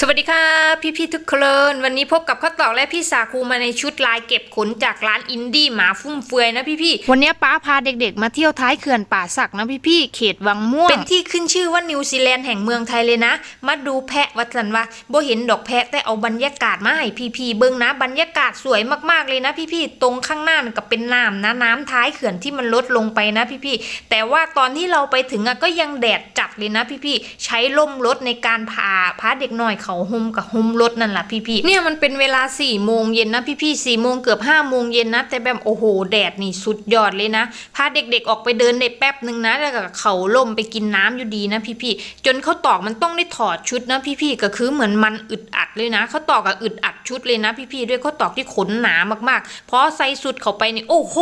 สวัสดีค่ะ พี่พี่ๆทุกคนวันนี้พบกับข้าวตอกและพี่สาคูมาในชุดลายเก็บขนจากร้านอินดี้หมาฟุ่มเฟือยนะพี่พี่ๆวันนี้ป้าพาเด็กๆ มาเที่ยวท้ายเขื่อนป่าสักนะพี่พี่ๆเขตวังม่วง เป็นที่ขึ้นชื่อว่านิวซีแลนด์แห่งเมืองไทยเลยนะ มาดูแพะวัดสันว่าโบเห็นดอกแพะแต่เอาบรรยากาศมาให้พี่พี่ๆเบิ้งนะบรรยากาศสวยมากๆเลยนะพี่พี่ๆตรงข้างหน้ามันก็เป็นน้ำนะน้ำท้ายเขื่อนที่มันลดลงไปนะพี่พี่ๆแต่ว่าตอนที่เราไปถึงอะก็ยังแดดจัดเลยนะพี่ๆใช้ล่มรถในการพาพาเด็กหน่อยเขาหุมกับหุมรถนั่นแหละพี่ๆเนี่ยมันเป็นเวลา4ี่โมงเย็นนะพี่พี่สี่โมงเกือบ5้าโมงเย็นนะแต่แบบโอ้โหแดดนี่สุดยอดเลยนะพาเด็กๆออกไปเดินได้แป๊บหนึ่งนะแล้วก็เขาล่มไปกินน้ำอยู่ดีนะพี่ๆจนเขาตอกมันต้องได้ถอดชุดนะพี่ๆก็คือเหมือนมันอึดอัดเลยนะเขาตอกกับอึดอัดชุดเลยนะพี่ๆด้วยเขาตอกที่ขนหนามากๆเพราะใส่สุดเขาไปนี่โอ้โห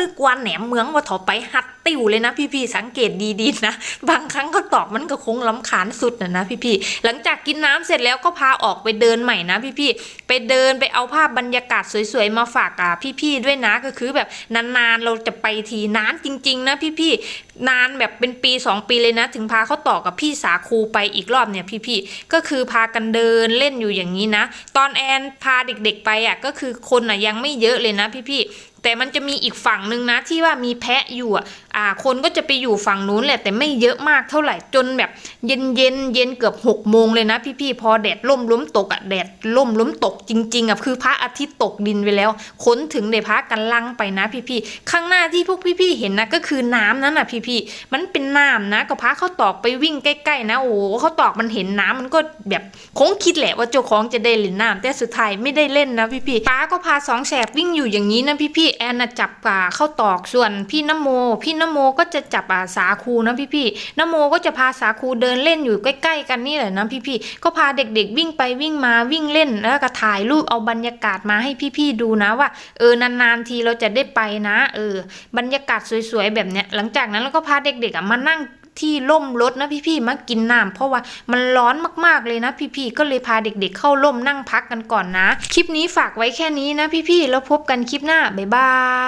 นึกว่าแหนมเมืองว่าถอไปหัดติวเลยนะพี่ๆสังเกตดีๆนะ บางครั้งเขาตอกมันก็คงล้ำคาญสุดนะนะพี่ๆหลังจากกินน้ำเสร็จแล้วก็พาออกไปเดินใหม่นะพี่ๆไปเดินไปเอาภาพบรรยากาศสวยๆมาฝากอะพี่ๆด้วยนะก็คือแบบนานๆเราจะไปทีนานจริง ๆ นะพี่ๆ นานแบบเป็นปี 2 ปีเลยนะ ถึงพาเขาต่อกับพี่สาคูไปอีกรอบเนี่ยพี่พี่ๆก็คือพากันเดินเล่นอยู่อย่างนี้นะ ตอนแอนพาเด็กๆไปอะก็คือคนอะยังไม่เยอะเลยนะพี่พี่ๆแต่มันจะมีอีกฝั่งหนึ่งนะที่ว่ามีแพะอยู่อะอ่าคนก็จะไปอยู่ฝั่งนู้นแหละแต่ไม่เยอะมากเท่าไหร่จนแบบ เย็นเย็นเย็นเกือบหกโมงเลยนะ พี่ๆพอแดดล่มล้มตกอะแดดล่มล้มตกจริงๆอะคือพระอาทิตย์ตกดินไปแล้วค้นถึงได้พากันลังไปนะ พี่ๆข้างหน้าที่พวกพี่ๆเห็นนะก็คือน้ำนั่นน่ะพี่ๆมันเป็นน้ำนะก็พาเขาตอกไปวิ่งใกล้ๆนะโอ้โหเขาตอกมันเห็นน้ำมันก็แบบคงคิดแหละว่าเจ้าของจะได้เล่นน้ำแต่สุดท้ายไม่ได้เล่นนะพี่ๆป้าก็พาสองแสบวิ่งอยู่อย่างนี้นะพี่ๆแอนน่ะจับอ่าเข้าตอกส่วนพี่นโม พี่นโมก็จะจับอ่าสาคูนะพี่ๆนโมก็จะพาสาคูเดินเล่นอยู่ใกล้ ๆ กันนี่แหละนะพี่ๆก็พาเด็ก ๆ วิ่งไปวิ่งมาวิ่งเล่นแล้วก็ถ่ายรูปเอาบรรยากาศมาให้พี่ๆดูนะว่าเออนานๆทีเราจะได้ไปนะ เออบรรยากาศสวยๆแบบเนี้ยหลังจากนั้นเราก็พาเด็กๆอะมานั่ง ที่ล่มรถนะพี่ๆมากินน้ำเพราะว่ามันร้อนมากๆเลยนะพี่ๆก็เลยพาเด็กๆเข้าร่มนั่งพักกันก่อนนะ คลิปนี้ฝากไว้แค่นี้นะพี่ๆแล้วพบกันคลิปหน้าบ๊ายบาย